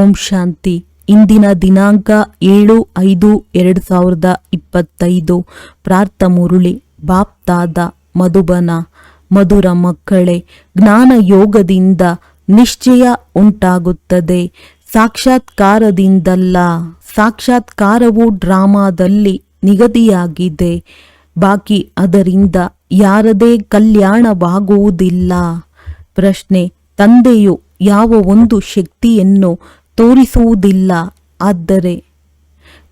ಓಂ ಶಾಂತಿ. ಇಂದಿನ ದಿನಾಂಕ ಏಳು ಐದು ಎರಡು ಸಾವಿರದ ಇಪ್ಪತ್ತೈದು. ಪ್ರಾರ್ಥ ಮುರುಳಿ ಬಾಪ್ತಾದ ಮಧುಬನ, ಮಧುರ ಮಕ್ಕಳೇ, ಜ್ಞಾನ ಯೋಗದಿಂದ ನಿಶ್ಚಯ ಉಂಟಾಗುತ್ತದೆ. ಸಾಕ್ಷಾತ್ಕಾರದಿಂದಲ್ಲ, ಸಾಕ್ಷಾತ್ಕಾರವು ಡ್ರಾಮಾದಲ್ಲಿ ನಿಗದಿಯಾಗಿದೆ. ಬಾಕಿ ಅದರಿಂದ ಯಾರದೇ ಕಲ್ಯಾಣವಾಗುವುದಿಲ್ಲ. ಪ್ರಶ್ನೆ, ತಂದೆಯು ಯಾವ ಒಂದು ಶಕ್ತಿಯನ್ನು ತೋರಿಸುವುದಿಲ್ಲ. ಆದರೆ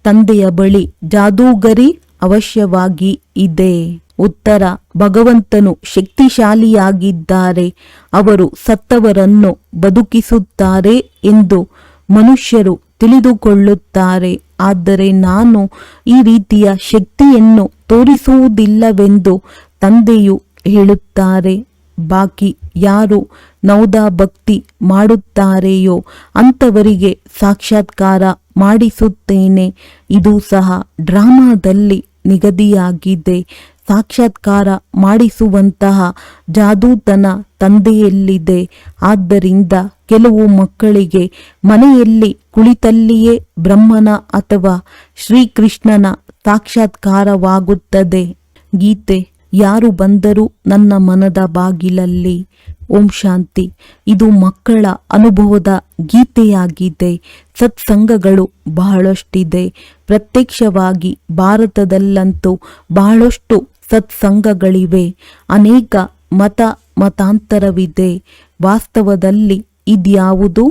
ತಂದೆಯ ಬಳಿ ಜಾದೂಗರಿ ಅವಶ್ಯವಾಗಿ ಇದೆ. ಉತ್ತರ, ಭಗವಂತನು ಶಕ್ತಿಶಾಲಿಯಾಗಿದ್ದಾರೆ. ಅವರು ಸತ್ತವರನ್ನು ಬದುಕಿಸುತ್ತಾರೆ ಎಂದು ಮನುಷ್ಯರು ತಿಳಿದುಕೊಳ್ಳುತ್ತಾರೆ. ಆದರೆ ನಾನು ಈ ರೀತಿಯ ಶಕ್ತಿಯನ್ನು ತೋರಿಸುವುದಿಲ್ಲವೆಂದು ತಂದೆಯು ಹೇಳುತ್ತಾರೆ. ಬಾಕಿ ಯಾರು ನೌದಾ ಭಕ್ತಿ ಮಾಡುತ್ತಾರೆಯೋ ಅಂಥವರಿಗೆ ಸಾಕ್ಷಾತ್ಕಾರ ಮಾಡಿಸುತ್ತೇನೆ. ಇದು ಸಹ ಡ್ರಾಮಾದಲ್ಲಿ ನಿಗದಿಯಾಗಿದೆ. ಸಾಕ್ಷಾತ್ಕಾರ ಮಾಡಿಸುವಂತಹ ಜಾದೂತನ ತಂದೆಯಲ್ಲಿದೆ. ಆದ್ದರಿಂದ ಕೆಲವು ಮಕ್ಕಳಿಗೆ ಮನೆಯಲ್ಲಿ ಕುಳಿತಲ್ಲಿಯೇ ಬ್ರಹ್ಮನ ಅಥವಾ ಶ್ರೀಕೃಷ್ಣನ ಸಾಕ್ಷಾತ್ಕಾರವಾಗುತ್ತದೆ. ಗೀತೆ ಯಾರು ಬಂದರೂ ನನ್ನ ಮನದ ಬಾಗಿಲಲ್ಲಿ. ಓಂ ಶಾಂತಿ. ಇದು ಮಕ್ಕಳ ಅನುಭವದ ಗೀತೆಯಾಗಿದೆ. ಸತ್ಸಂಗಗಳು ಬಹಳಷ್ಟಿದೆ. ಪ್ರತ್ಯಕ್ಷವಾಗಿ ಭಾರತದಲ್ಲಂತೂ ಬಹಳಷ್ಟು ಸತ್ಸಂಗಗಳಿವೆ. ಅನೇಕ ಮತ ಮತಾಂತರವಿದೆ. ವಾಸ್ತವದಲ್ಲಿ ಇದ್ಯಾವುದು?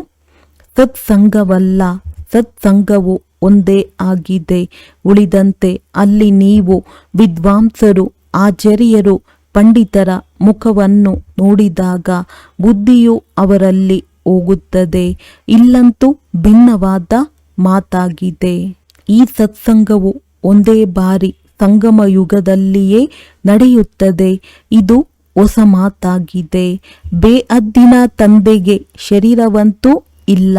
ಸತ್ಸಂಗವಲ್ಲ. ಸತ್ಸಂಗವು ಒಂದೇ ಆಗಿದೆ. ಉಳಿದಂತೆ ಅಲ್ಲಿ ನೀವು ವಿದ್ವಾಂಸರು ಆಚಾರ್ಯರು ಪಂಡಿತರ ಮುಖವನ್ನು ನೋಡಿದಾಗ ಬುದ್ಧಿಯು ಅವರಲ್ಲಿ ಹೋಗುತ್ತದೆ. ಇಲ್ಲಂತೂ ಭಿನ್ನವಾದ ಮಾತಾಗಿದೆ. ಈ ಸತ್ಸಂಗವು ಒಂದೇ ಬಾರಿ ಸಂಗಮ ಯುಗದಲ್ಲಿಯೇ ನಡೆಯುತ್ತದೆ. ಇದು ಹೊಸ ಮಾತಾಗಿದೆ. ಬೇಅದ್ದಿನ ತಂದೆಗೆ ಶರೀರವಂತೂ ಇಲ್ಲ.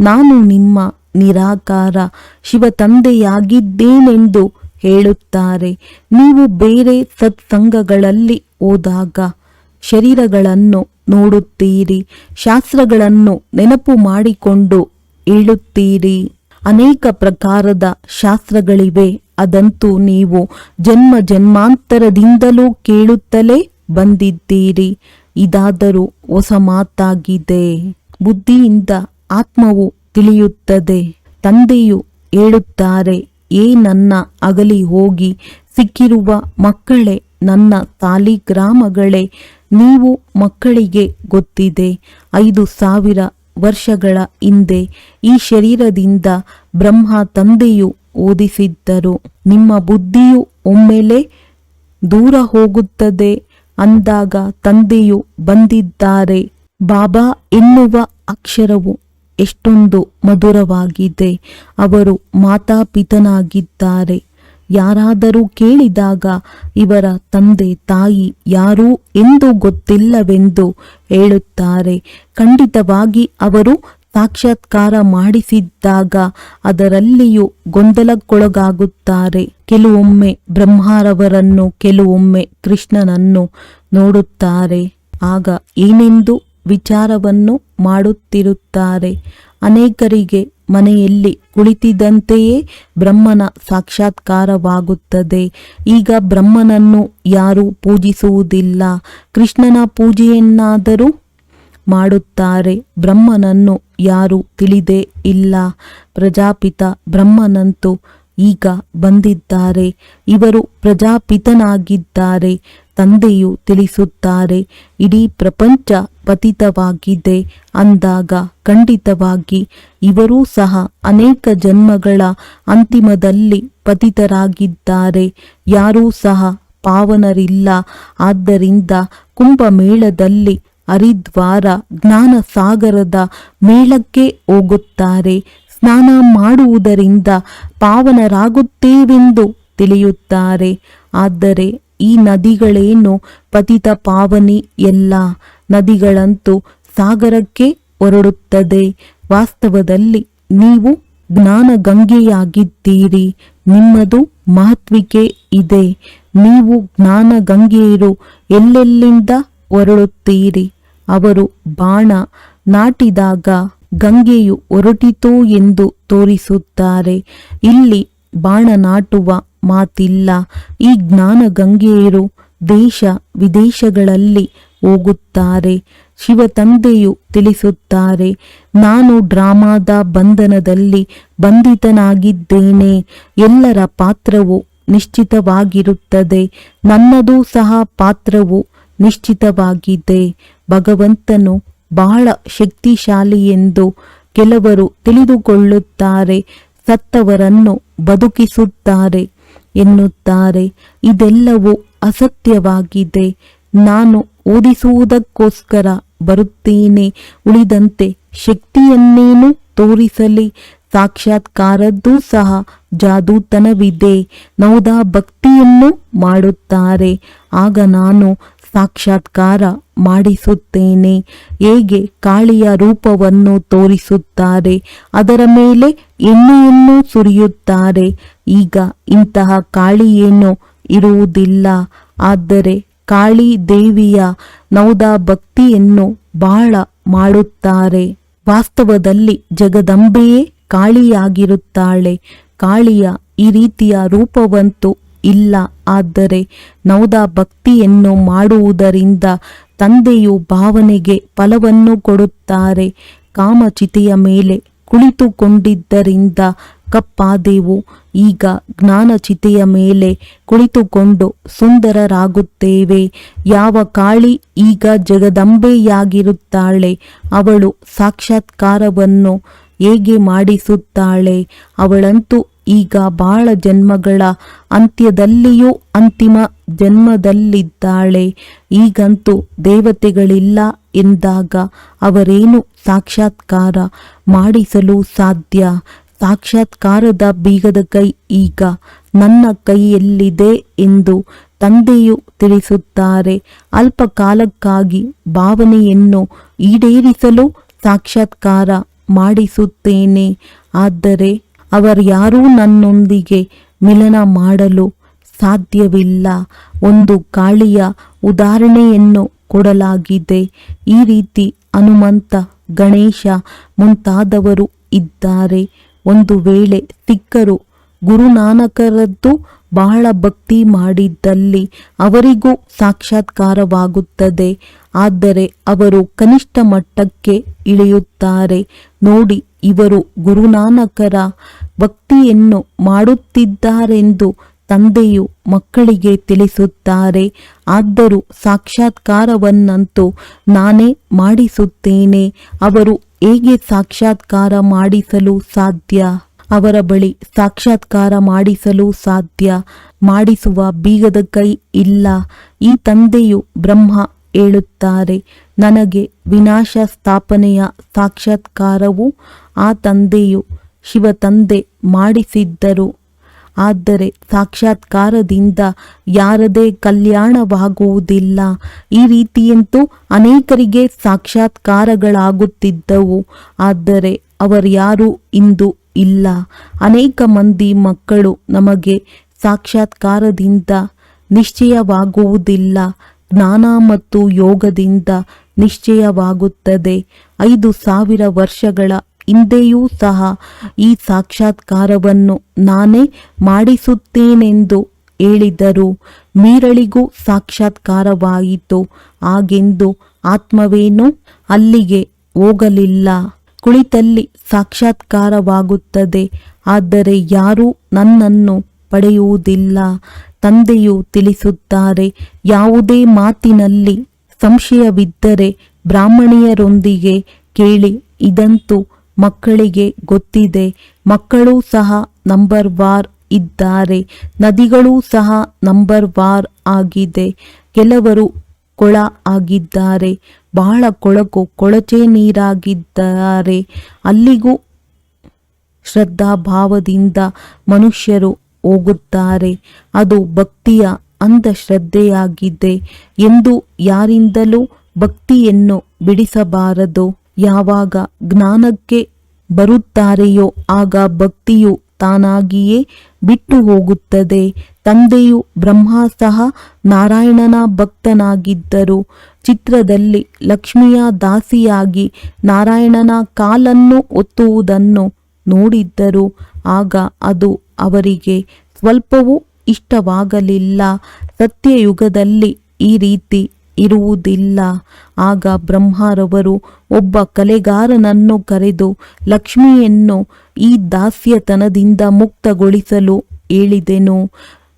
ನಾನು ನಿಮ್ಮ ನಿರಾಕಾರ ಶಿವ ತಂದೆಯಾಗಿದ್ದೇನೆಂದು ಹೇಳುತ್ತಾರೆ. ನೀವು ಬೇರೆ ಸತ್ಸಂಗಗಳಲ್ಲಿ ಹೋದಾಗ ಶರೀರಗಳನ್ನು ನೋಡುತ್ತೀರಿ, ಶಾಸ್ತ್ರಗಳನ್ನು ನೆನಪು ಮಾಡಿಕೊಂಡು ಹೇಳುತ್ತೀರಿ. ಅನೇಕ ಪ್ರಕಾರದ ಶಾಸ್ತ್ರಗಳಿವೆ. ಅದಂತೂ ನೀವು ಜನ್ಮ ಜನ್ಮಾಂತರದಿಂದಲೂ ಕೇಳುತ್ತಲೇ ಬಂದಿದ್ದೀರಿ. ಇದಾದರೂ ಹೊಸ ಮಾತಾಗಿದೆ. ಬುದ್ಧಿಯಿಂದ ಆತ್ಮವು ತಿಳಿಯುತ್ತದೆ. ತಂದೆಯು ಹೇಳುತ್ತಾರೆ ಏ ನನ್ನ ಅಗಲಿ ಹೋಗಿ ಸಿಕ್ಕಿರುವ ಮಕ್ಕಳೇ, ನನ್ನ ಸಾಲಿಗ್ರಾಮಗಳೇ ನೀವು ಮಕ್ಕಳಿಗೆ ಗೊತ್ತಿದೆ. ಐದು ಸಾವಿರ ವರ್ಷಗಳ ಹಿಂದೆ ಈ ಶರೀರದಿಂದ ಬ್ರಹ್ಮ ತಂದೆಯು ಓದಿಸಿದ್ದರು. ನಿಮ್ಮ ಬುದ್ಧಿಯು ಒಮ್ಮೆಲೆ ದೂರ ಹೋಗುತ್ತದೆ ಅಂದಾಗ ತಂದೆಯು ಬಂದಿದ್ದಾರೆ. ಬಾಬಾ ಎನ್ನುವ ಅಕ್ಷರವು ಎಷ್ಟೊಂದು ಮಧುರವಾಗಿದೆ. ಅವರು ಮಾತಾಪಿತನಾಗಿದ್ದಾರೆ. ಯಾರಾದರೂ ಕೇಳಿದಾಗ ಇವರ ತಂದೆ ತಾಯಿ ಯಾರು ಎಂದು ಗೊತ್ತಿಲ್ಲವೆಂದು ಹೇಳುತ್ತಾರೆ. ಖಂಡಿತವಾಗಿ ಅವರು ಸಾಕ್ಷಾತ್ಕಾರ ಮಾಡಿಸಿದ್ದಾಗ ಅದರಲ್ಲಿಯೂ ಗೊಂದಲಕ್ಕೊಳಗಾಗುತ್ತಾರೆ. ಕೆಲವೊಮ್ಮೆ ಬ್ರಹ್ಮಾರವರನ್ನು, ಕೆಲವೊಮ್ಮೆ ಕೃಷ್ಣನನ್ನು ನೋಡುತ್ತಾರೆ. ಆಗ ಏನೆಂದು ವಿಚಾರವನ್ನು ಮಾಡುತ್ತಿರುತ್ತಾರೆ. ಅನೇಕರಿಗೆ ಮನೆಯಲ್ಲಿ ಕುಳಿತಿದ್ದಂತೆಯೇ ಬ್ರಹ್ಮನ ಸಾಕ್ಷಾತ್ಕಾರವಾಗುತ್ತದೆ. ಈಗ ಬ್ರಹ್ಮನನ್ನು ಯಾರೂ ಪೂಜಿಸುವುದಿಲ್ಲ. ಕೃಷ್ಣನ ಪೂಜೆಯನ್ನಾದರೂ ಮಾಡುತ್ತಾರೆ. ಬ್ರಹ್ಮನನ್ನು ಯಾರು ತಿಳಿದೇ ಇಲ್ಲ. ಪ್ರಜಾಪಿತ ಬ್ರಹ್ಮನಂತೂ ಈಗ ಬಂದಿದ್ದಾರೆ. ಇವರು ಪ್ರಜಾಪಿತನಾಗಿದ್ದಾರೆ. ತಂದೆಯು ತಿಳಿಸುತ್ತಾರೆ, ಇಡೀ ಪ್ರಪಂಚ ಪತಿತವಾಗಿದೆ. ಅಂದಾಗ ಖಂಡಿತವಾಗಿ ಇವರೂ ಸಹ ಅನೇಕ ಜನ್ಮಗಳ ಅಂತಿಮದಲ್ಲಿ ಪತಿತರಾಗಿದ್ದಾರೆ. ಯಾರೂ ಸಹ ಪಾವನರಿಲ್ಲ. ಆದ್ದರಿಂದ ಕುಂಭಮೇಳದಲ್ಲಿ ಹರಿದ್ವಾರ ಜ್ಞಾನ ಸಾಗರದ ಮೇಳಕ್ಕೆ ಹೋಗುತ್ತಾರೆ. ಸ್ನಾನ ಮಾಡುವುದರಿಂದ ಪಾವನರಾಗುತ್ತೇವೆಂದು ತಿಳಿಯುತ್ತಾರೆ. ಆದರೆ ಈ ನದಿಗಳೇನು ಪತಿತ ಪಾವನಿ? ಎಲ್ಲ ನದಿಗಳಂತೂ ಸಾಗರಕ್ಕೆ ಹೊರಡುತ್ತದೆ. ವಾಸ್ತವದಲ್ಲಿ ನೀವು ಜ್ಞಾನ ಗಂಗೆಯಾಗಿದ್ದೀರಿ ನಿಮ್ಮದು ಮಹತ್ವಿಕೆ ಇದೆ. ನೀವು ಜ್ಞಾನ ಗಂಗೆಯರು ಎಲ್ಲೆಲ್ಲಿಂದ ಹೊರಡುತ್ತೀರಿ? ಅವರು ಬಾಣ ನಾಟಿದಾಗ ಗಂಗೆಯು ಹೊರಟಿತು ಎಂದು ತೋರಿಸುತ್ತಾರೆ. ಇಲ್ಲಿ ಬಾಣ ನಾಟುವ ಮಾತಿಲ್ಲ. ಈ ಜ್ಞಾನ ಗಂಗೆಯರು ದೇಶ ವಿದೇಶಗಳಲ್ಲಿ ಹೋಗುತ್ತಾರೆ. ಶಿವ ತಂದೆಯು ತಿಳಿಸುತ್ತಾರೆ, ನಾನು ಡ್ರಾಮಾದ ಬಂಧನದಲ್ಲಿ ಬಂಧಿತನಾಗಿದ್ದೇನೆ. ಎಲ್ಲರ ಪಾತ್ರವು ನಿಶ್ಚಿತವಾಗಿರುತ್ತದೆ. ನನ್ನದು ಸಹ ಪಾತ್ರವು ನಿಶ್ಚಿತವಾಗಿದೆ. ಭಗವಂತನು ಬಹಳ ಶಕ್ತಿಶಾಲಿ ಎಂದು ಕೆಲವರು ತಿಳಿದುಕೊಳ್ಳುತ್ತಾರೆ. ಸತ್ತವರನ್ನು ಬದುಕಿಸುತ್ತಾರೆ. ಎನ್ನುತ್ತಾರೆ. ಇದೆಲ್ಲವೂ ಅಸತ್ಯವಾಗಿದೆ. ನಾನು ಓದಿಸುವುದಕ್ಕೋಸ್ಕರ ಬರುತ್ತೇನೆ. ಉಳಿದಂತೆ ಶಕ್ತಿಯನ್ನೇನು ತೋರಿಸಲಿ. ಸಾಕ್ಷಾತ್ಕಾರದ್ದು ಸಹ ಜಾದೂತನವಿದೆ. ನೌದಾ ಭಕ್ತಿಯನ್ನು ಮಾಡುತ್ತಾರೆ. ಆಗ ನಾನು ಸಾಕ್ಷಾತ್ಕಾರ ಮಾಡಿಸುತ್ತೇನೆ. ಹೇಗೆ ಕಾಳಿಯ ರೂಪವನ್ನು ತೋರಿಸುತ್ತಾರೆ, ಅದರ ಮೇಲೆ ಎಣ್ಣೆಯನ್ನು ಸುರಿಯುತ್ತಾರೆ. ಈಗ ಇಂತಹ ಕಾಳಿಯೇನು ಇರುವುದಿಲ್ಲ. ಆದರೆ ಕಾಳಿ ದೇವಿಯ ನೌದಾ ಭಕ್ತಿಯನ್ನು ಬಹಳ ಮಾಡುತ್ತಾರೆ. ವಾಸ್ತವದಲ್ಲಿ ಜಗದಂಬೆಯೇ ಕಾಳಿಯಾಗಿರುತ್ತಾಳೆ. ಕಾಳಿಯ ಈ ರೀತಿಯ ರೂಪವಂತೂ ಇಲ್ಲ. ಆದರೆ ನೌದ ಭಕ್ತಿಯನ್ನು ಮಾಡುವುದರಿಂದ ತಂದೆಯು ಭಾವನೆಗೆ ಫಲವನ್ನು ಕೊಡುತ್ತಾರೆ. ಕಾಮಚಿತೆಯ ಮೇಲೆ ಕುಳಿತುಕೊಂಡಿದ್ದರಿಂದ ಕಪ್ಪಾದೆವು. ಈಗ ಜ್ಞಾನಚಿತೆಯ ಮೇಲೆ ಕುಳಿತುಕೊಂಡು ಸುಂದರರಾಗುತ್ತೇವೆ. ಯಾವ ಕಾಳಿ ಈಗ ಜಗದಂಬೆಯಾಗಿರುತ್ತಾಳೆ. ಅವಳು ಸಾಕ್ಷಾತ್ಕಾರವನ್ನು ಹೇಗೆ ಮಾಡಿಸುತ್ತಾಳೆ. ಅವಳಂತೂ ಈಗ ಬಾಳ ಜನ್ಮಗಳ ಅಂತ್ಯದಲ್ಲಿಯೂ ಅಂತಿಮ ಜನ್ಮದಲ್ಲಿದ್ದಾಳೆ. ಈಗಂತೂ ದೇವತೆಗಳಿಲ್ಲ ಎಂದಾಗ ಅವರೇನು ಸಾಕ್ಷಾತ್ಕಾರ ಮಾಡಿಸಲು ಸಾಧ್ಯ? ಸಾಕ್ಷಾತ್ಕಾರದ ಬೀಗದ ಕೈ ಈಗ ನನ್ನ ಕೈಯಲ್ಲಿದೆ ಎಂದು ತಂದೆಯು ತಿಳಿಸುತ್ತಾರೆ. ಅಲ್ಪ ಕಾಲಕ್ಕಾಗಿ ಭಾವನೆಯನ್ನು ಈಡೇರಿಸಲು ಸಾಕ್ಷಾತ್ಕಾರ ಮಾಡಿಸುತ್ತೇನೆ. ಆದರೆ ಅವರ್ಯಾರೂ ನನ್ನೊಂದಿಗೆ ಮಿಲನ ಮಾಡಲು ಸಾಧ್ಯವಿಲ್ಲ. ಒಂದು ಗಾಳಿಯ ಉದಾಹರಣೆಯನ್ನು ಕೊಡಲಾಗಿದೆ. ಈ ರೀತಿ ಹನುಮಂತ, ಗಣೇಶ ಮುಂತಾದವರು ಇದ್ದಾರೆ. ಒಂದು ವೇಳೆ ಸಿಕ್ಕರು ಗುರುನಾನಕರದ್ದು ಬಹಳ ಭಕ್ತಿ ಮಾಡಿದ್ದಲ್ಲಿ ಅವರಿಗೂ ಸಾಕ್ಷಾತ್ಕಾರವಾಗುತ್ತದೆ. ಆದರೆ ಅವರು ಕನಿಷ್ಠ ಮಟ್ಟಕ್ಕೆ ಇಳಿಯುತ್ತಾರೆ. ನೋಡಿ ಇವರು ಗುರುನಾನಕರ ಭಕ್ತಿಯನ್ನು ಮಾಡುತ್ತಿದ್ದಾರೆಂದು ತಂದೆಯು ಮಕ್ಕಳಿಗೆ ತಿಳಿಸುತ್ತಾರೆ. ಆದರೂ ಸಾಕ್ಷಾತ್ಕಾರವನ್ನಂತೂ ನಾನೇ ಮಾಡಿಸುತ್ತೇನೆ. ಅವರು ಹೇಗೆ ಸಾಕ್ಷಾತ್ಕಾರ ಮಾಡಿಸಲು ಸಾಧ್ಯ? ಅವರ ಬಳಿ ಸಾಕ್ಷಾತ್ಕಾರ ಮಾಡಿಸಲು ಸಾಧ್ಯ? ಮಾಡಿಸುವ ಬೀಗದ ಕೈ ಇಲ್ಲ. ಈ ತಂದೆಯು ಬ್ರಹ್ಮ ಹೇಳುತ್ತಾರೆ, ನನಗೆ ವಿನಾಶ ಸ್ಥಾಪನೆಯ ಸಾಕ್ಷಾತ್ಕಾರವು ಆ ತಂದೆಯು ಶಿವ ತಂದೆ ಮಾಡಿಸಿದ್ದರು. ಆದರೆ ಸಾಕ್ಷಾತ್ಕಾರದಿಂದ ಯಾರದೇ ಕಲ್ಯಾಣವಾಗುವುದಿಲ್ಲ. ಈ ರೀತಿಯಂತೂ ಅನೇಕರಿಗೆ ಸಾಕ್ಷಾತ್ಕಾರಗಳಾಗುತ್ತಿದ್ದವು. ಆದರೆ ಅವರ್ಯಾರೂ ಇಂದು ಇಲ್ಲ. ಅನೇಕ ಮಂದಿ ಮಕ್ಕಳು ನಮಗೆ ಸಾಕ್ಷಾತ್ಕಾರದಿಂದ ನಿಶ್ಚಯವಾಗುವುದಿಲ್ಲ. ಜ್ಞಾನ ಮತ್ತು ಯೋಗದಿಂದ ನಿಶ್ಚಯವಾಗುತ್ತದೆ. ಐದು ಸಾವಿರ ವರ್ಷಗಳ ಹಿಂದೆಯೂ ಸಹ ಈ ಸಾಕ್ಷಾತ್ಕಾರವನ್ನು ನಾನೇ ಮಾಡಿಸುತ್ತೇನೆಂದು ಹೇಳಿದರು. ಮೀರಳಿಗೂ ಸಾಕ್ಷಾತ್ಕಾರವಾಯಿತು. ಹಾಗೆಂದು ಆತ್ಮವೇನು ಅಲ್ಲಿಗೆ ಹೋಗಲಿಲ್ಲ. ಕುಳಿತಲ್ಲಿ ಸಾಕ್ಷಾತ್ಕಾರವಾಗುತ್ತದೆ. ಆದರೆ ಯಾರೂ ನನ್ನನ್ನು ಪಡೆಯುವುದಿಲ್ಲ. ತಂದೆಯು ತಿಳಿಸುತ್ತಾರೆ, ಯಾವುದೇ ಮಾತಿನಲ್ಲಿ ಸಂಶಯವಿದ್ದರೆ ಬ್ರಾಹ್ಮಣಿಯರೊಂದಿಗೆ ಕೇಳಿ. ಇದಂತೂ ಮಕ್ಕಳಿಗೆ ಗೊತ್ತಿದೆ. ಮಕ್ಕಳು ಸಹ ನಂಬರ್ ವಾರ್ ಇದ್ದಾರೆ. ನದಿಗಳೂ ಸಹ ನಂಬರ್ ವಾರ್ ಆಗಿದೆ. ಕೆಲವರು ಕೊಳ ಆಗಿದ್ದಾರೆ. ಬಹಳ ಕೊಳಕು, ಕೊಳಚೆ ನೀರಾಗಿದ್ದಾರೆ. ಅಲ್ಲಿಗೂ ಶ್ರದ್ಧಾಭಾವದಿಂದ ಮನುಷ್ಯರು ಹೋಗುತ್ತಾರೆ. ಅದು ಭಕ್ತಿಯ ಅಂಧಶ್ರದ್ಧೆಯಾಗಿದೆ ಎಂದು ಯಾರಿಂದಲೂ ಭಕ್ತಿಯನ್ನು ಬಿಡಿಸಬಾರದು. ಯಾವಾಗ ಜ್ಞಾನಕ್ಕೆ ಬರುತ್ತಾರೆಯೋ ಆಗ ಭಕ್ತಿಯು ತಾನಾಗಿಯೇ ಬಿಟ್ಟು ಹೋಗುತ್ತದೆ. ತಂದೆಯು ಬ್ರಹ್ಮ ಸಹ ನಾರಾಯಣನ ಭಕ್ತನಾಗಿದ್ದರು. ಚಿತ್ರದಲ್ಲಿ ಲಕ್ಷ್ಮಿಯ ದಾಸಿಯಾಗಿ ನಾರಾಯಣನ ಕಾಲನ್ನು ಒತ್ತುವುದನ್ನು ನೋಡಿದ್ದರು. ಆಗ ಅದು ಅವರಿಗೆ ಸ್ವಲ್ಪವೂ ಇಷ್ಟವಾಗಲಿಲ್ಲ. ಸತ್ಯಯುಗದಲ್ಲಿ ಈ ರೀತಿ ಇರುವುದಿಲ್ಲ. ಆಗ ಬ್ರಹ್ಮರವರು ಒಬ್ಬ ಕಲೆಗಾರನನ್ನು ಕರೆದು ಲಕ್ಷ್ಮಿಯನ್ನು ಈ ದಾಸ್ಯತನದಿಂದ ಮುಕ್ತಗೊಳಿಸಲು ಹೇಳಿದೆನು.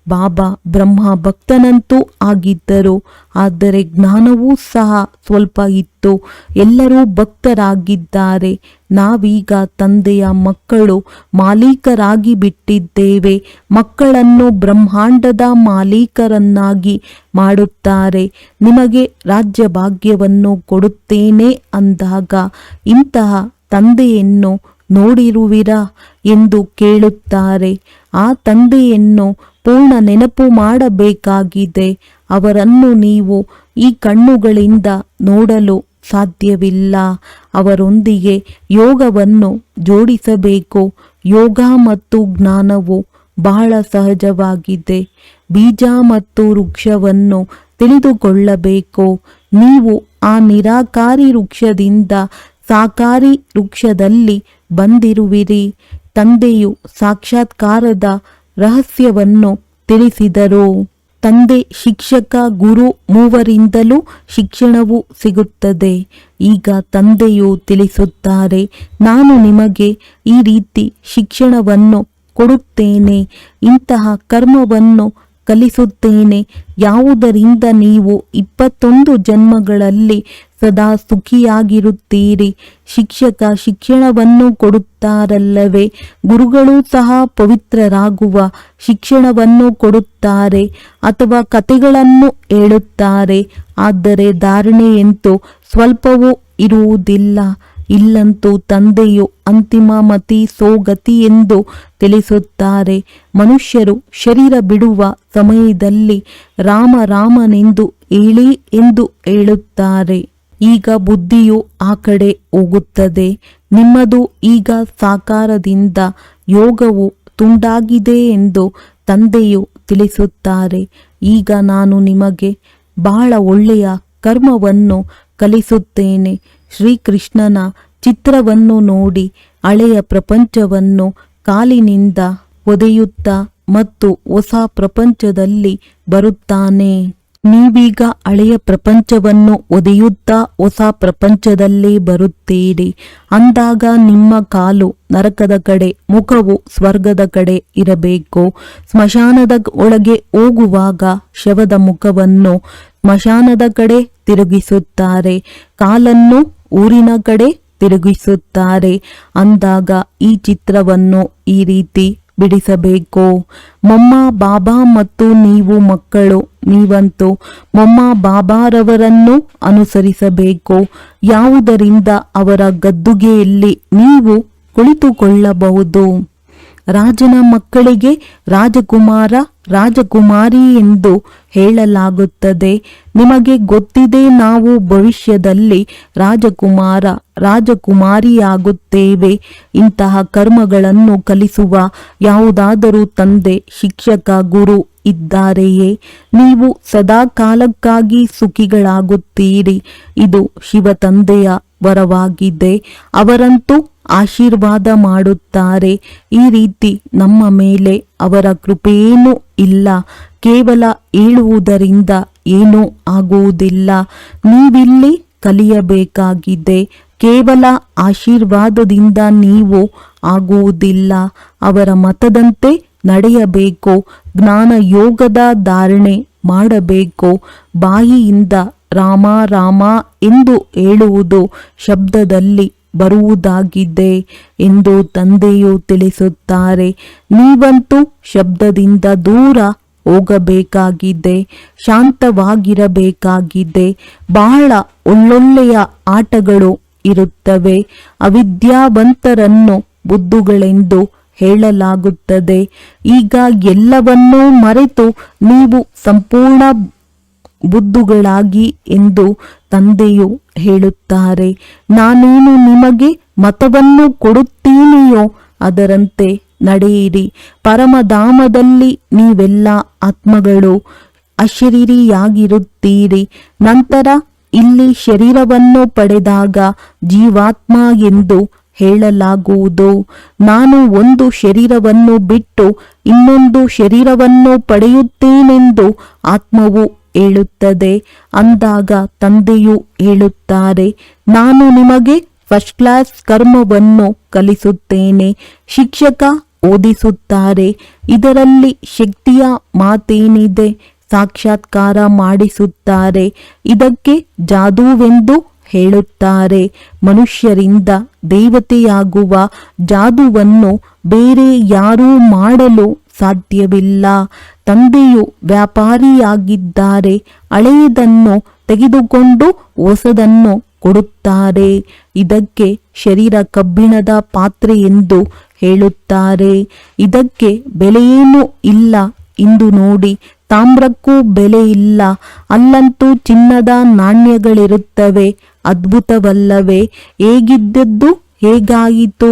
ಬಾಬಾ ಬ್ರಹ್ಮ ಭಕ್ತನಂತೂ ಆಗಿದ್ದರು. ಆದರೆ ಜ್ಞಾನವೂ ಸಹ ಸ್ವಲ್ಪ ಇತ್ತು. ಎಲ್ಲರೂ ಭಕ್ತರಾಗಿದ್ದಾರೆ. ನಾವೀಗ ತಂದೆಯ ಮಕ್ಕಳು ಮಾಲೀಕರಾಗಿ ಬಿಟ್ಟಿದ್ದೇವೆ. ಮಕ್ಕಳನ್ನು ಬ್ರಹ್ಮಾಂಡದ ಮಾಲೀಕರನ್ನಾಗಿ ಮಾಡುತ್ತಾರೆ. ನಿಮಗೆ ರಾಜ್ಯ ಭಾಗ್ಯವನ್ನು ಕೊಡುತ್ತೇನೆ ಅಂದಾಗ ಇಂತಹ ತಂದೆಯನ್ನು ನೋಡಿರುವಿರಾ ಎಂದು ಕೇಳುತ್ತಾರೆ. ಆ ತಂದೆಯನ್ನು ಪೂರ್ಣ ನೆನಪು ಮಾಡಬೇಕಾಗಿದೆ. ಅವರನ್ನು ನೀವು ಈ ಕಣ್ಣುಗಳಿಂದ ನೋಡಲು ಸಾಧ್ಯವಿಲ್ಲ. ಅವರೊಂದಿಗೆ ಯೋಗವನ್ನು ಜೋಡಿಸಬೇಕು. ಯೋಗ ಮತ್ತು ಜ್ಞಾನವು ಬಹಳ ಸಹಜವಾಗಿದೆ. ಬೀಜ ಮತ್ತು ವೃಕ್ಷವನ್ನು ತಿಳಿದುಕೊಳ್ಳಬೇಕು. ನೀವು ಆ ನಿರಾಕಾರಿ ವೃಕ್ಷದಿಂದ ಸಾಕಾರಿ ವೃಕ್ಷದಲ್ಲಿ ಬಂದಿರುವಿರಿ. ತಂದೆಯು ಸಾಕ್ಷಾತ್ಕಾರದ ರಹಸ್ಯವನ್ನು ತಿಳಿಸಿದರು. ತಂದೆ, ಶಿಕ್ಷಕ, ಗುರು ಮೂವರಿಂದಲೂ ಶಿಕ್ಷಣವು ಸಿಗುತ್ತದೆ. ಈಗ ತಂದೆಯು ತಿಳಿಸುತ್ತಾರೆ, ನಾನು ನಿಮಗೆ ಈ ರೀತಿ ಶಿಕ್ಷಣವನ್ನು ಕೊಡುತ್ತೇನೆ. ಇಂತಹ ಕರ್ಮವನ್ನು ಕಲಿಸುತ್ತೇನೆ. ಯಾವುದರಿಂದ ನೀವು ಇಪ್ಪತ್ತೊಂದು ಜನ್ಮಗಳಲ್ಲಿ ಸದಾ ಸುಖಿಯಾಗಿರುತ್ತೀರಿ? ಶಿಕ್ಷಕ ಶಿಕ್ಷಣವನ್ನು ಕೊಡುತ್ತಾರಲ್ಲವೇ? ಗುರುಗಳು ಸಹ ಪವಿತ್ರರಾಗುವ ಶಿಕ್ಷಣವನ್ನು ಕೊಡುತ್ತಾರೆ ಅಥವಾ ಕತೆಗಳನ್ನು ಹೇಳುತ್ತಾರೆ. ಆದರೆ ಧಾರಣೆಯಂತೂ ಸ್ವಲ್ಪವೂ ಇರುವುದಿಲ್ಲ. ಇಲ್ಲಂತೂ ತಂದೆಯು ಅಂತಿಮ ಮತಿ ಸೋಗತಿ ಎಂದು ತಿಳಿಸುತ್ತಾರೆ. ಮನುಷ್ಯರು ಶರೀರ ಬಿಡುವ ಸಮಯದಲ್ಲಿ ರಾಮ ರಾಮನೆಂದು ಹೇಳಿ ಎಂದು ಹೇಳುತ್ತಾರೆ. ಈಗ ಬುದ್ಧಿಯು ಆ ಕಡೆ ಹೋಗುತ್ತದೆ. ನಿಮ್ಮದು ಈಗ ಸಾಕಾರದಿಂದ ಯೋಗವು ತುಂಡಾಗಿದೆ ಎಂದು ತಂದೆಯು ತಿಳಿಸುತ್ತಾರೆ. ಈಗ ನಾನು ನಿಮಗೆ ಬಹಳ ಒಳ್ಳೆಯ ಕರ್ಮವನ್ನು ಕಲಿಸುತ್ತೇನೆ. ಶ್ರೀಕೃಷ್ಣನ ಚಿತ್ರವನ್ನು ನೋಡಿ ಹಳೆಯ ಪ್ರಪಂಚವನ್ನು ಕಾಲಿನಿಂದ ಒದೆಯುತ್ತಾ ಮತ್ತು ಹೊಸ ಪ್ರಪಂಚದಲ್ಲಿ ಬರುತ್ತಾನೆ. ನೀವೀಗ ಹಳೆಯ ಪ್ರಪಂಚವನ್ನು ಒದೆಯುತ್ತಾ ಹೊಸ ಪ್ರಪಂಚದಲ್ಲಿ ಬರುತ್ತೀರಿ. ಅಂದಾಗ ನಿಮ್ಮ ಕಾಲು ನರಕದ ಕಡೆ, ಮುಖವು ಸ್ವರ್ಗದ ಕಡೆ ಇರಬೇಕು. ಸ್ಮಶಾನದ ಒಳಗೆ ಹೋಗುವಾಗ ಶವದ ಮುಖವನ್ನು ಸ್ಮಶಾನದ ಕಡೆ ತಿರುಗಿಸುತ್ತಾರೆ. ಕಾಲನ್ನು ಊರಿನ ಕಡೆ ತಿರುಗಿಸುತ್ತಾರೆ. ಅಂದಾಗ ಈ ಚಿತ್ರವನ್ನು ಈ ರೀತಿ ಬಿಡಿಸಬೇಕು. ಮೊಮ್ಮ, ಬಾಬಾ ಮತ್ತು ನೀವು ಮಕ್ಕಳು, ನೀವಂತೂ ಮೊಮ್ಮ, ಬಾಬಾರವರನ್ನು ಅನುಸರಿಸಬೇಕು. ಯಾವುದರಿಂದ ಅವರ ಗದ್ದುಗೆಯಲ್ಲಿ ನೀವು ಕುಳಿತುಕೊಳ್ಳಬಹುದು? ರಾಜನ ಮಕ್ಕಳಿಗೆ ರಾಜಕುಮಾರ ರಾಜಕುಮಾರಿ ಎಂದು ಹೇಳಲಾಗುತ್ತದೆ. ನಿಮಗೆ ಗೊತ್ತಿದೆ ನಾವು ಭವಿಷ್ಯದಲ್ಲಿ ರಾಜಕುಮಾರ, ರಾಜಕುಮಾರಿಯಾಗುತ್ತೇವೆ. ಇಂತಹ ಕರ್ಮಗಳನ್ನು ಕಲಿಸುವ ಯಾವುದಾದರೂ ತಂದೆ, ಶಿಕ್ಷಕ, ಗುರು ಇದ್ದಾರೆಯೇ? ನೀವು ಸದಾ ಕಾಲಕ್ಕಾಗಿ ಸುಖಿಗಳಾಗುತ್ತೀರಿ. ಇದು ಶಿವ ತಂದೆಯ ವರವಾಗಿದೆ. ಅವರಂತೂ ಆಶೀರ್ವಾದ ಮಾಡುತ್ತಾರೆ. ಈ ರೀತಿ ನಮ್ಮ ಮೇಲೆ ಅವರ ಕೃಪೆಯೇನೂ ಇಲ್ಲ. ಕೇವಲ ಹೇಳುವುದರಿಂದ ಏನೂ ಆಗುವುದಿಲ್ಲ. ನೀವಿಲ್ಲಿ ಕಲಿಯಬೇಕಾಗಿದೆ. ಕೇವಲ ಆಶೀರ್ವಾದದಿಂದ ನೀವು ಆಗುವುದಿಲ್ಲ. ಅವರ ಮತದಂತೆ ನಡೆಯಬೇಕು. ಜ್ಞಾನ ಯೋಗದ ಧಾರಣೆ ಮಾಡಬೇಕು. ಬಾಯಿಯಿಂದ ರಾಮ ರಾಮ ಎಂದು ಹೇಳುವುದು ಶಬ್ದದಲ್ಲಿ ಬರುವುದಾಗಿದೆ ಎಂದು ತಂದೆಯು ತಿಳಿಸುತ್ತಾರೆ. ನೀವಂತೂ ಶಬ್ದದಿಂದ ದೂರ ಹೋಗಬೇಕಾಗಿದೆ, ಶಾಂತವಾಗಿರಬೇಕಾಗಿದೆ. ಬಹಳ ಒಳ್ಳೊಳ್ಳೆಯ ಆಟಗಳು ಇರುತ್ತವೆ. ಅವಿದ್ಯಾವಂತರನ್ನು ಬುದ್ಧುಗಳೆಂದು ಹೇಳಲಾಗುತ್ತದೆ. ಈಗ ಎಲ್ಲವನ್ನೂ ಮರೆತು ನೀವು ಸಂಪೂರ್ಣ ಬುದ್ಧುಗಳಾಗಿ ಎಂದು ತಂದೆಯು ಹೇಳುತ್ತಾರೆ. ನಾನೇನು ನಿಮಗೆ ಮತವನ್ನು ಕೊಡುತ್ತೀನೆಯೋ ಅದರಂತೆ ನಡೆಯಿರಿ. ಪರಮಧಾಮದಲ್ಲಿ ನೀವೆಲ್ಲ ಆತ್ಮಗಳು, ಅಶರೀರಿಯಾಗಿರುತ್ತೀರಿ. ನಂತರ ಇಲ್ಲಿ ಶರೀರವನ್ನು ಪಡೆದಾಗ ಜೀವಾತ್ಮ ಎಂದು ಹೇಳಲಾಗುವುದು. ನಾನು ಒಂದು ಶರೀರವನ್ನು ಬಿಟ್ಟು ಇನ್ನೊಂದು ಶರೀರವನ್ನು ಪಡೆಯುತ್ತೇನೆಂದು ಆತ್ಮವು ಹೇಳುತ್ತದೆ ಅಂದಾಗ ತಂದೆಯು ಹೇಳುತ್ತಾರೆ ನಾನು ನಿಮಗೆ ಫಸ್ಟ್ ಕ್ಲಾಸ್ ಕರ್ಮವನ್ನು ಕಲಿಸುತ್ತೇನೆ. ಶಿಕ್ಷಕ ಓದಿಸುತ್ತಾರೆ. ಇದರಲ್ಲಿ ಶಕ್ತಿಯ ಮಾತೇನಿದೆ? ಸಾಕ್ಷಾತ್ಕಾರ ಮಾಡಿಸುತ್ತಾರೆ. ಇದಕ್ಕೆ ಜಾದೂವೆಂದು ಹೇಳುತ್ತಾರೆ. ಮನುಷ್ಯರಿಂದ ದೇವತೆಯಾಗುವ ಜಾದುವನ್ನು ಬೇರೆ ಯಾರೂ ಮಾಡಲು ಸಾಧ್ಯವಿಲ್ಲ. ತಂದೆಯು ವ್ಯಾಪಾರಿಯಾಗಿದ್ದಾರೆ, ಹಳೆಯದನ್ನು ತೆಗೆದುಕೊಂಡು ಹೊಸದನ್ನು ಕೊಡುತ್ತಾರೆ. ಇದಕ್ಕೆ ಶರೀರ ಕಬ್ಬಿಣದ ಪಾತ್ರೆ ಎಂದು ಹೇಳುತ್ತಾರೆ. ಇದಕ್ಕೆ ಬೆಲೆಯೇನೂ ಇಲ್ಲ ಇಂದು ನೋಡಿ, ತಾಮ್ರಕ್ಕೂ ಬೆಲೆ ಇಲ್ಲ. ಅಲ್ಲಂತೂ ಚಿನ್ನದ ನಾಣ್ಯಗಳಿರುತ್ತವೆ, ಅದ್ಭುತವಲ್ಲವೇ, ಹೇಗಿದ್ದದ್ದು ಹೇಗಾಯಿತು?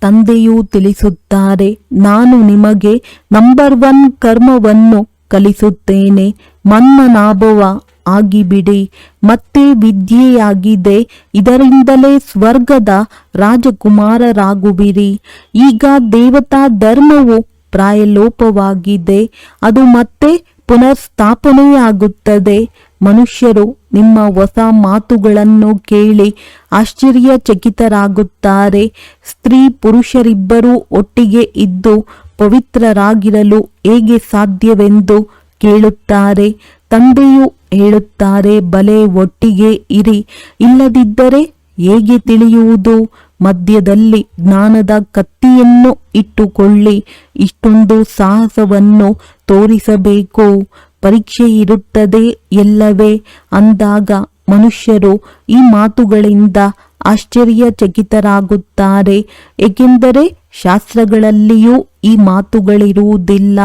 ತಂದೆಯು ತಿಳಿಸುತ್ತಾರೆ. ನಾನು ನಿಮಗೆ ನಂಬರ್ ಒನ್ ಕರ್ಮವನ್ನು ಕಲಿಸುತ್ತೇನೆ. ಮನ್ಮನಾಭವ ಆಗಿಬಿಡಿ. ಮತ್ತೆ ವಿದ್ಯೆಯಾಗಿದೆ. ಇದರಿಂದಲೇ ಸ್ವರ್ಗದ ರಾಜಕುಮಾರರಾಗುವಿರಿ. ಈಗ ದೇವತಾ ಧರ್ಮವು ಪ್ರಾಯಲೋಪವಾಗಿದೆ. ಅದು ಮತ್ತೆ ಪುನರ್ಸ್ಥಾಪನೆಯಾಗುತ್ತದೆ. ಮನುಷ್ಯರು ನಿಮ್ಮ ಹೊಸ ಮಾತುಗಳನ್ನು ಕೇಳಿ ಆಶ್ಚರ್ಯಚಕಿತರಾಗುತ್ತಾರೆ. ಸ್ತ್ರೀ ಪುರುಷರಿಬ್ಬರೂ ಒಟ್ಟಿಗೆ ಇದ್ದು ಪವಿತ್ರರಾಗಿರಲು ಹೇಗೆ ಸಾಧ್ಯವೆಂದು ಕೇಳುತ್ತಾರೆ. ತಂದೆಯು ಹೇಳುತ್ತಾರೆ, ಬಲೆ ಒಟ್ಟಿಗೆ ಇರಿ. ಇಲ್ಲದಿದ್ದರೆ ಹೇಗೆ ತಿಳಿಯುವುದು? ಮಧ್ಯದಲ್ಲಿ ಜ್ಞಾನದ ಕತ್ತಿಯನ್ನು ಇಟ್ಟುಕೊಳ್ಳಿ. ಇಷ್ಟೊಂದು ಸಾಹಸವನ್ನು ತೋರಿಸಬೇಕು. ಪರೀಕ್ಷೆ ಇರುತ್ತದೆ ಎಲ್ಲವೇ? ಅಂದಾಗ ಮನುಷ್ಯರು ಈ ಮಾತುಗಳಿಂದ ಆಶ್ಚರ್ಯಚಕಿತರಾಗುತ್ತಾರೆ. ಏಕೆಂದರೆ ಶಾಸ್ತ್ರಗಳಲ್ಲಿಯೂ ಈ ಮಾತುಗಳಿರುವುದಿಲ್ಲ.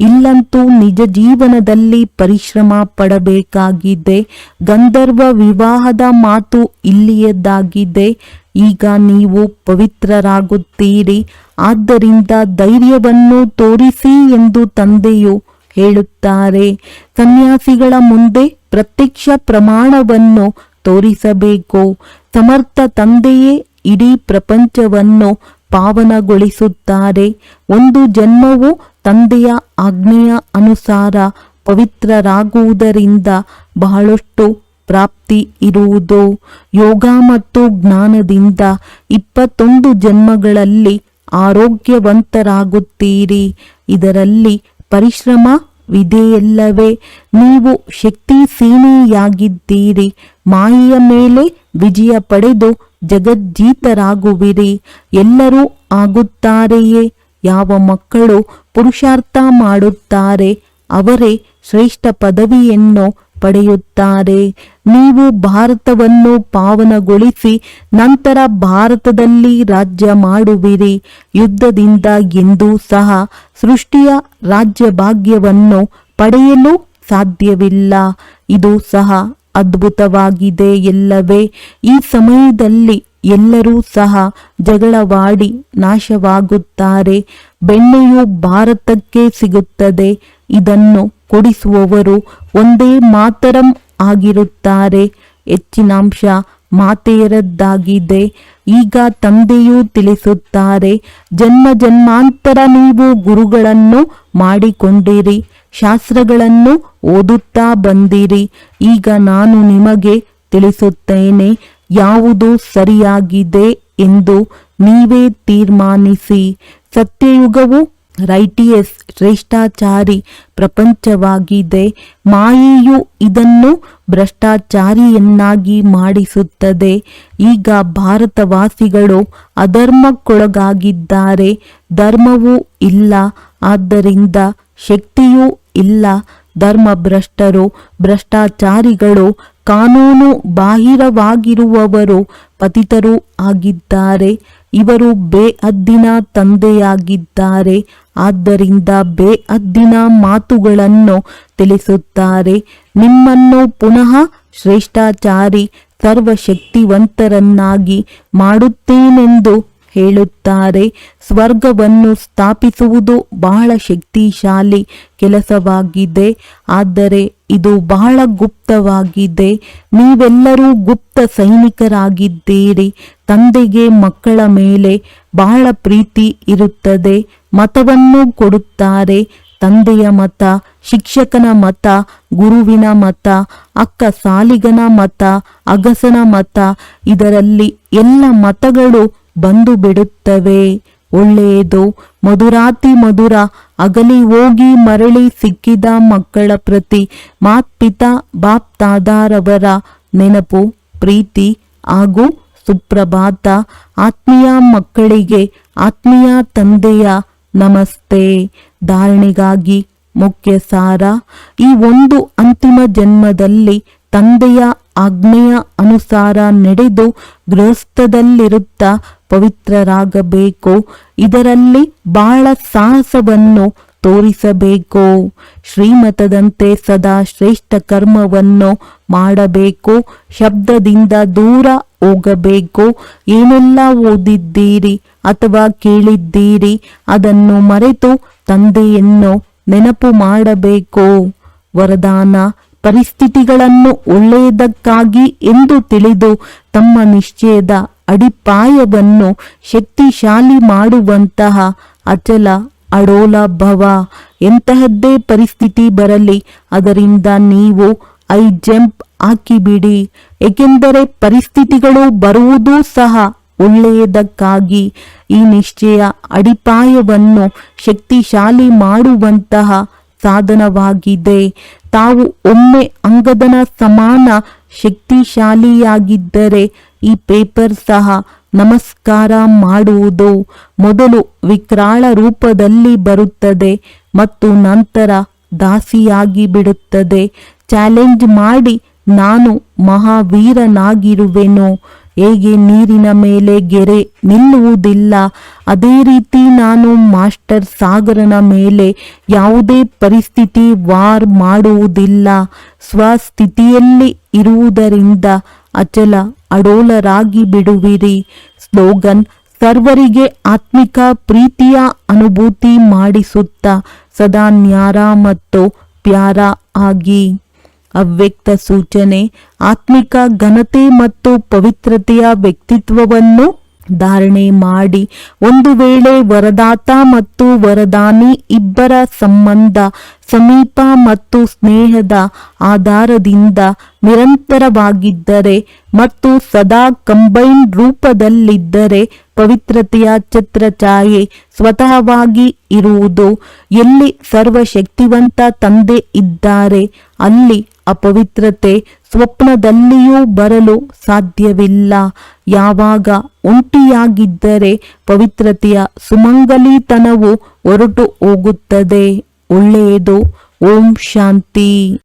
ಇಲ್ಲಂತೂ ನಿಜ ಜೀವನದಲ್ಲಿ ಪರಿಶ್ರಮ ಪಡಬೇಕಾಗಿದೆ. ಗಂಧರ್ವ ವಿವಾಹದ ಮಾತು ಇಲ್ಲಿಯದ್ದಾಗಿದೆ ಈಗ ನೀವು ಪವಿತ್ರರಾಗುತ್ತೀರಿ. ಆದ್ದರಿಂದ ಧೈರ್ಯವನ್ನು ತೋರಿಸಿ ಎಂದು ತಂದೆಯು ಹೇಳುತ್ತಾರೆ. ಸನ್ಯಾಸಿಗಳ ಮುಂದೆ ಪ್ರತ್ಯಕ್ಷ ಪ್ರಮಾಣವನ್ನು ತೋರಿಸಬೇಕು. ಸಮರ್ಥ ತಂದೆಯೇ ಇಡೀ ಪ್ರಪಂಚವನ್ನು ಪಾವನಗೊಳಿಸುತ್ತಾರೆ. ಒಂದು ಜನ್ಮವು ತಂದೆಯ ಆಜ್ಞೆಯ ಅನುಸಾರ ಪವಿತ್ರರಾಗುವುದರಿಂದ ಬಹಳಷ್ಟು ಪ್ರಾಪ್ತಿ ಇರುವುದು. ಯೋಗ ಮತ್ತು ಜ್ಞಾನದಿಂದ ಇಪ್ಪತ್ತೊಂದು ಜನ್ಮಗಳಲ್ಲಿ ಆರೋಗ್ಯವಂತರಾಗುತ್ತೀರಿ. ಇದರಲ್ಲಿ ಪರಿಶ್ರಮ ವಿದೆಯಲ್ಲವೇ ನೀವು ಶಕ್ತಿ ಸೇನೆಯಾಗಿದ್ದೀರಿ ಮಾಯೆಯ ಮೇಲೆ ವಿಜಯ ಪಡೆದು ಜಗಜ್ಜೀತರಾಗುವಿರಿ. ಎಲ್ಲರೂ ಆಗುತ್ತಾರೆಯೇ? ಯಾವ ಮಕ್ಕಳು ಪುರುಷಾರ್ಥ ಮಾಡುತ್ತಾರೆ? ಅವರೇ ಶ್ರೇಷ್ಠ ಪದವಿಯನ್ನು ಪಡೆಯುತ್ತಾರೆ. ನೀವು ಭಾರತವನ್ನು ಪಾವನಗೊಳಿಸಿ ನಂತರ ಭಾರತದಲ್ಲಿ ರಾಜ್ಯ ಮಾಡುವಿರಿ. ಯುದ್ಧದಿಂದ ಎಂದೂ ಸಹ ಸೃಷ್ಟಿಯ ರಾಜ್ಯ ಭಾಗ್ಯವನ್ನು ಪಡೆಯಲು ಸಾಧ್ಯವಿಲ್ಲ. ಇದು ಸಹ ಅದ್ಭುತವಾಗಿದೆ ಎಲ್ಲವೇ. ಈ ಸಮಯದಲ್ಲಿ ಎಲ್ಲರೂ ಸಹ ಜಗಳವಾಡಿ ನಾಶವಾಗುತ್ತಾರೆ. ಬೆಣ್ಣೆಯು ಭಾರತಕ್ಕೆ ಸಿಗುತ್ತದೆ. ಇದನ್ನು ಕೊಡಿಸುವವರು ಒಂದೇ ಮಾತರಂ ಆಗಿರುತ್ತಾರೆ. ಹೆಚ್ಚಿನಾಂಶ ಮಾತೆಯರದ್ದಾಗಿದೆ. ಈಗ ತಂದೆಯು ತಿಳಿಸುತ್ತಾರೆ, ಜನ್ಮ ಜನ್ಮಾಂತರ ನೀವು ಗುರುಗಳನ್ನು ಮಾಡಿಕೊಂಡಿರಿ, ಶಾಸ್ತ್ರಗಳನ್ನು ಓದುತ್ತಾ ಬಂದಿರಿ. ಈಗ ನಾನು ನಿಮಗೆ ತಿಳಿಸುತ್ತೇನೆ, ಯಾವುದು ಸರಿಯಾಗಿದೆ ಎಂದು ನೀವೇ ತೀರ್ಮಾನಿಸಿ. ಸತ್ಯಯುಗವು ರೈಟಿಯಸ್ ಶ್ರೇಷ್ಠಾಚಾರಿ ಪ್ರಪಂಚವಾಗಿದೆ. ಮಾಯೆಯು ಇದನ್ನು ಭ್ರಷ್ಟಾಚಾರಿಯನ್ನಾಗಿ ಮಾಡಿಸುತ್ತದೆ. ಈಗ ಭಾರತವಾಸಿಗಳು ಅಧರ್ಮಕ್ಕೊಳಗಾಗಿದ್ದಾರೆ. ಧರ್ಮವೂ ಇಲ್ಲ. ಆದ್ದರಿಂದ ಶಕ್ತಿಯೂ ಇಲ್ಲ. ಧರ್ಮಭ್ರಷ್ಟರು, ಭ್ರಷ್ಟಾಚಾರಿಗಳು ಕಾನೂನು ಬಾಹಿರವಾಗಿರುವವರು ಪತಿತರೂ ಆಗಿದ್ದಾರೆ. ಇವರು ಬೇಅದ್ದಿನ ತಂದೆಯಾಗಿದ್ದಾರೆ ಆದ್ದರಿಂದ ಬೇಅದ್ದಿನ ಮಾತುಗಳನ್ನು ತಿಳಿಸುತ್ತಾರೆ. ನಿಮ್ಮನ್ನು ಪುನಃ ಶ್ರೇಷ್ಠಾಚಾರಿ ಸರ್ವಶಕ್ತಿವಂತರನ್ನಾಗಿ ಮಾಡುತ್ತೇನೆಂದು ಹೇಳುತ್ತಾರೆ, ಸ್ವರ್ಗವನ್ನು ಸ್ಥಾಪಿಸುವುದು ಬಹಳ ಶಕ್ತಿಶಾಲಿ ಕೆಲಸವಾಗಿದೆ, ಆದರೆ ಇದು ಬಹಳ ಗುಪ್ತವಾಗಿದೆ. ನೀವೆಲ್ಲರೂ ಗುಪ್ತ ಸೈನಿಕರಾಗಿದ್ದೀರಿ, ತಂದೆಗೆ ಮಕ್ಕಳ ಮೇಲೆ ಬಹಳ ಪ್ರೀತಿ ಇರುತ್ತದೆ, ಮತವನ್ನು ಕೊಡುತ್ತಾರೆ, ತಂದೆಯ ಮತ, ಶಿಕ್ಷಕನ ಮತ, ಗುರುವಿನ ಮತ, ಅಕ್ಕ ಸಾಲಿಗನ ಮತ, ಅಗಸನ ಮತ, ಇದರಲ್ಲಿ ಎಲ್ಲ ಮತಗಳು ಬಂದು ಬಿಡುತ್ತವೆ. ಒಳ್ಳೆಯದು. ಮಧುರಾತಿ ಮಧುರ. ಅಗಲಿ ಹೋಗಿ ಮರಳಿ ಸಿಕ್ಕಿದ ಮಕ್ಕಳ ಪ್ರತಿ. ಮಾತ್ಪಿತ ಬಾಪ್ ತಾದಾರವರ ನೆನಪು, ಪ್ರೀತಿ ಹಾಗೂ ಸುಪ್ರಭಾತ. ಆತ್ಮೀಯ ಮಕ್ಕಳಿಗೆ ಆತ್ಮೀಯ ತಂದೆಯ ನಮಸ್ತೆ. ಧಾರಣೆಗಾಗಿ ಮುಖ್ಯ ಸಾರ ಈ ಒಂದು ಅಂತಿಮ ಜನ್ಮದಲ್ಲಿ ತಂದೆಯ ಆಜ್ಞೆಯ ಅನುಸಾರ ನಡೆದು ಗೃಹಸ್ಥದಲ್ಲಿರುತ್ತ ಪವಿತ್ರರಾಗಬೇಕು. ಇದರಲ್ಲಿ ಬಹಳ ಸಾಹಸವನ್ನು ತೋರಿಸಬೇಕು. ಶ್ರೀಮತದಂತೆ ಸದಾ ಶ್ರೇಷ್ಠ ಕರ್ಮವನ್ನು ಮಾಡಬೇಕು. ಶಬ್ದದಿಂದ ದೂರ ಹೋಗಬೇಕು. ಏನೆಲ್ಲ ಓದಿದ್ದೀರಿ ಅಥವಾ ಕೇಳಿದ್ದೀರಿ ಅದನ್ನು ಮರೆತು ತಂದೆಯನ್ನು ನೆನಪು ಮಾಡಬೇಕು. ವರದಾನ ಪರಿಸ್ಥಿತಿಗಳನ್ನು ಒಳ್ಳೆಯದಕ್ಕಾಗಿ ಎಂದು ತಿಳಿದು ತಮ್ಮ ನಿಶ್ಚಯದ ಅಡಿಪಾಯವನ್ನು ಶಕ್ತಿಶಾಲಿ ಮಾಡುವಂತಹ ಅಚಲ ಅಡೋಲ ಭವ. ಎಂತಹದ್ದೇ ಪರಿಸ್ಥಿತಿ ಬರಲಿ, ಅದರಿಂದ ನೀವು ಐ ಜಂಪ್ ಹಾಕಿಬಿಡಿ. ಏಕೆಂದರೆ ಪರಿಸ್ಥಿತಿಗಳು ಬರುವುದೂ ಸಹ ಒಳ್ಳೆಯದಕ್ಕಾಗಿ. ಈ ನಿಶ್ಚಯ ಅಡಿಪಾಯವನ್ನು ಶಕ್ತಿಶಾಲಿ ಮಾಡುವಂತಹ ಸಾಧನವಾಗಿದೆ. ತಾವು ಒಮ್ಮೆ ಅಂಗದನ ಸಮಾನ ಶಕ್ತಿಶಾಲಿಯಾಗಿದ್ದರೆ ಈ ಪೇಪರ್ ಸಹ ನಮಸ್ಕಾರ ಮಾಡುವುದು ಮೊದಲು ವಿಕ್ರಾಳ ರೂಪದಲ್ಲಿ ಬರುತ್ತದೆ ಮತ್ತು ನಂತರ ದಾಸಿಯಾಗಿ ಬಿಡುತ್ತದೆ. ಚಾಲೆಂಜ್ ಮಾಡಿ ನಾನು ಮಹಾವೀರನಾಗಿರುವೆನು. ಹೇಗೆ ನೀರಿನ ಮೇಲೆ ಗೆರೆ ನಿಲ್ಲುವುದಿಲ್ಲ. ಅದೇ ರೀತಿ ನಾನು ಮಾಸ್ಟರ್ ಸಾಗರನ ಮೇಲೆ ಯಾವುದೇ ಪರಿಸ್ಥಿತಿ ವಾರ್ ಮಾಡುವುದಿಲ್ಲ. ಸ್ವಸ್ಥಿತಿಯಲ್ಲಿ ಇರುವುದರಿಂದ ಅಚಲ ಅಡೋಲರಾಗಿ ಬಿಡುವಿರಿ. ಸ್ಲೋಗನ್, ಸರ್ವರಿಗೆ ಆತ್ಮಿಕ ಪ್ರೀತಿಯ ಅನುಭೂತಿ ಮಾಡಿಸುತ್ತಾ ಸದಾ ನ್ಯಾರ ಮತ್ತು ಪ್ಯಾರ ಆಗಿ. ಅವ್ಯಕ್ತ ಸೂಚನೆ, ಆತ್ಮಿಕ ಘನತೆ ಮತ್ತು ಪವಿತ್ರತೆಯ ವ್ಯಕ್ತಿತ್ವವನ್ನು ಧಾರಣೆ ಮಾಡಿ ಒಂದು ವೇಳೆ ವರದಾತ ಮತ್ತು ವರದಾನಿ ಇಬ್ಬರ ಸಂಬಂಧ, ಸಮೀಪ ಮತ್ತು ಸ್ನೇಹದ ಆಧಾರದಿಂದ ನಿರಂತರವಾಗಿದ್ದರೆ ಮತ್ತು ಸದಾ ಕಂಬೈನ್ ರೂಪದಲ್ಲಿದ್ದರೆ ಪವಿತ್ರತೆಯ ಛತ್ರಛಾಯೆ ಸ್ವತಃವಾಗಿ ಇರುವುದು, ಎಲ್ಲಿ ಸರ್ವಶಕ್ತಿವಂತ ತಂದೆ ಇದ್ದಾರೆ, ಅಲ್ಲಿ ಅಪವಿತ್ರತೆ ಸ್ವಪ್ನದಲ್ಲಿಯೂ ಬರಲು ಸಾಧ್ಯವಿಲ್ಲ. ಯಾವಾಗ ಒಂಟಿಯಾಗಿದ್ದರೆ ಪವಿತ್ರತೆಯ ಸುಮಂಗಲಿತನವು ಹೊರಟು ಹೋಗುತ್ತದೆ. ಒಳ್ಳೆಯದು. ಓಂ ಶಾಂತಿ.